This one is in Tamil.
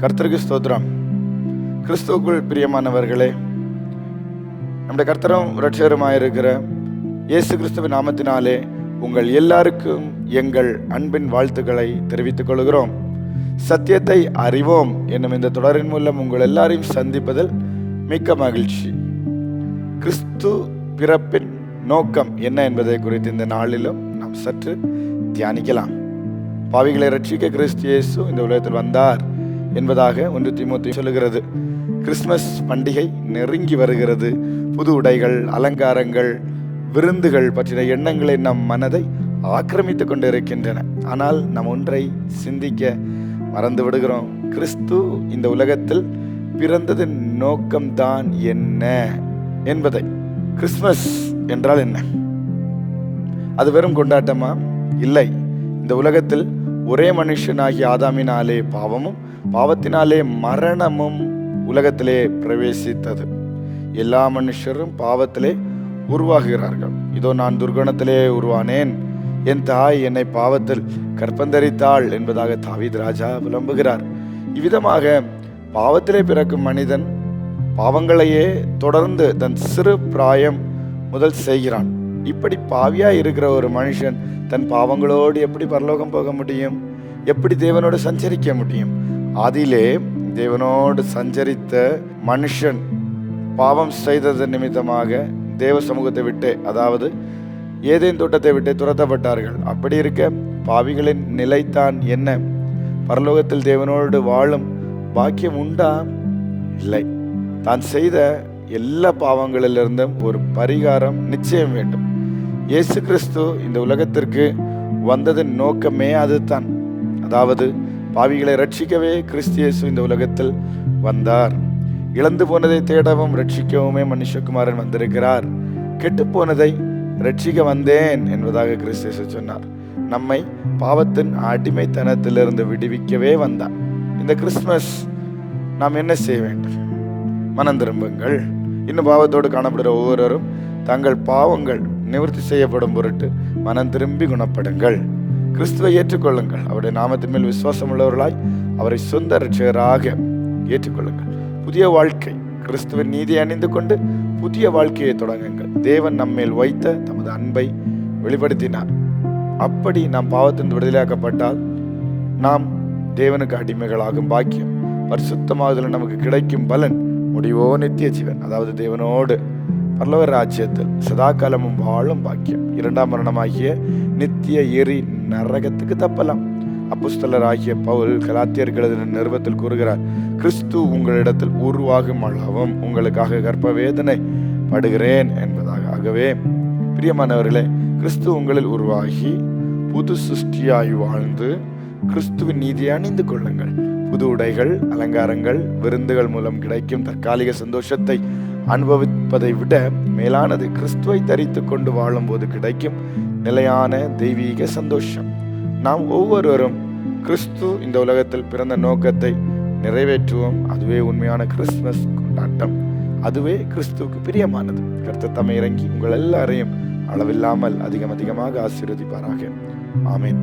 கர்த்தருக்கு ஸ்தோத்திரம். கிறிஸ்துவுக்குள் பிரியமானவர்களே நம்முடைய கர்த்தரும் இருக்கிற இயேசு கிறிஸ்துவின் நாமத்தினாலே உங்கள் எல்லாருக்கும் எங்கள் அன்பின் வாழ்த்துக்களை தெரிவித்துக் கொள்கிறோம். சத்தியத்தை அறிவோம் என்னும் இந்த தொடரின் மூலம் உங்கள் எல்லாரையும் சந்திப்பதில் மிக்க மகிழ்ச்சி. கிறிஸ்து பிறப்பின் நோக்கம் என்ன என்பதை குறித்து இந்த நாளிலும் நாம் சற்று தியானிக்கலாம். பாவிகளை ரட்சிக்க கிறிஸ்து இயேசு இந்த உலகத்தில் வந்தார் என்பதாக ஒன்று திமுத்தி சொல்லுகிறது. கிறிஸ்மஸ் பண்டிகை நெருங்கி வருகிறது. புது உடைகள் அலங்காரங்கள் விருந்துகள் பற்றின எண்ணங்களை நம் மனதை ஆக்கிரமித்துக் கொண்டிருக்கின்றன. ஆனால் நம் ஒன்றை சிந்திக்க மறந்து விடுகிறோம். கிறிஸ்து இந்த உலகத்தில் பிறந்ததின் நோக்கம்தான் என்ன என்பதை. கிறிஸ்மஸ் என்றால் என்ன? அது வெறும் கொண்டாட்டமா? இல்லை. இந்த உலகத்தில் ஒரே மனுஷனாகிய ஆதாமினாலே பாவமும் பாவத்தினாலே மரணமும் உலகத்திலே பிரவேசித்தது. எல்லா மனுஷரும் பாவத்திலே உருவாகிறார்கள். இதோ நான் துர்கணத்திலே உருவானேன். என் தாய் என்னை பாவத்தில் கற்பந்தரித்தாள் என்பதாக தாவித் ராஜா விளம்புகிறார். இவ்விதமாக பாவத்திலே பிறக்கும் மனிதன் பாவங்களையே தொடர்ந்து தன் சிறு பிராயம் முதல் செய்கிறான். இப்படி பாவியா இருக்கிற ஒரு மனுஷன் தன் பாவங்களோடு எப்படி பரலோகம் போக முடியும்? எப்படி தேவனோடு சஞ்சரிக்க முடியும்? அதிலே தேவனோடு சஞ்சரித்த மனுஷன் பாவம் செய்தது நிமித்தமாக தேவ சமூகத்தை விட்டு அதாவது ஏதேன் தோட்டத்தை விட்டு துரத்தப்பட்டார்கள். அப்படி இருக்க பாவிகளின் நிலைத்தான் என்ன? பரலோகத்தில் தேவனோடு வாழும் பாக்கியம் உண்டா? இல்லை. தான் செய்த எல்லா பாவங்களிலிருந்தும் ஒரு பரிகாரம் நிச்சயம் வேண்டும். இயேசு கிறிஸ்து இந்த உலகத்திற்கு வந்ததன் நோக்கமே அதுதான். அதாவது பாவிகளை ரட்சிக்கவே கிறிஸ்து இயேசு இந்த உலகத்தில் வந்தார். இழந்து போனதை தேடவும் ரட்சிக்கவுமே மனுஷகுமாரன் வந்திருக்கிறார். கெட்டு போனதை ரட்சிக்க வந்தேன் என்பதாக கிறிஸ்து இயேசு சொன்னார். நம்மை பாவத்தின் அடிமைத்தனத்திலிருந்து விடுவிக்கவே வந்தார். இந்த கிறிஸ்மஸ் நாம் என்ன செய்ய வேண்டும்? மனம் திரும்புங்கள். இன்னும் பாவத்தோடு காணப்படுகிற ஒவ்வொருவரும் தங்கள் பாவங்கள் நிவர்த்தி செய்யப்படும் பொருட்டு மனம் திரும்பி குணப்படுங்கள். கிறிஸ்துவை ஏற்றுக்கொள்ளுங்கள். அவருடைய நாமத்தின் மேல் விசுவாசம் உள்ளவர்களாய் அவரை சொந்த ரட்சகராக ஏற்றுக்கொள்ளுங்கள். புதிய வாழ்க்கை. கிறிஸ்துவின் நீதி அணிந்து கொண்டு புதிய வாழ்க்கையை தொடங்குங்கள். தேவன் நம்மேல் வைத்த தமது அன்பை வெளிப்படுத்தினார். அப்படி நாம் பாவத்தின் விடுதலையாக்கப்பட்டால் நாம் தேவனுக்கு அடிமைகளாகும் பாக்கியம். பரிசுத்தமாகுதல் நமக்கு கிடைக்கும் பலன். முடிவோ நித்திய ஜீவன். அதாவது தேவனோடு பரலோக ராஜ்யத்தில் சதாகாலமும் வாழும் பாக்கியம். இரண்டாம் மரணமாகிய நித்திய எரி நரகத்துக்கு தப்பலாம். அப்புஸ்தலர் ஆகிய பவுல் கலாத்தியர்களது நிறுவத்தில் கூறுகிறார் கிறிஸ்து உங்களிடத்தில் உருவாகும் அளவும் உங்களுக்காக கற்ப வேதனை படுகிறேன் என்பதாக ஆகவே பிரியமானவர்களே கிறிஸ்து உங்களில் உருவாகி புது சிருஷ்டியாய் வாழ்ந்து கிறிஸ்துவின் நீதியை அணிந்து கொள்ளுங்கள். புது உடைகள் அலங்காரங்கள் விருந்துகள் மூலம் கிடைக்கும் தற்காலிக சந்தோஷத்தை அனுபவிப்பதை விட மேலானது கிறிஸ்துவை தரித்து கொண்டு வாழும்போது கிடைக்கும் நிலையான தெய்வீக சந்தோஷம். நாம் ஒவ்வொருவரும் கிறிஸ்து இந்த உலகத்தில் பிறந்த நோக்கத்தை நிறைவேற்றுவோம். அதுவே உண்மையான கிறிஸ்துமஸ் கொண்டாட்டம். அதுவே கிறிஸ்துவுக்கு பிரியமானது. கர்த்தர் தம்மை இறங்கி உங்கள் எல்லாரையும் அளவில்லாமல் அதிகம் அதிகமாக ஆசீர்வதிப்பாராக. ஆமேன்.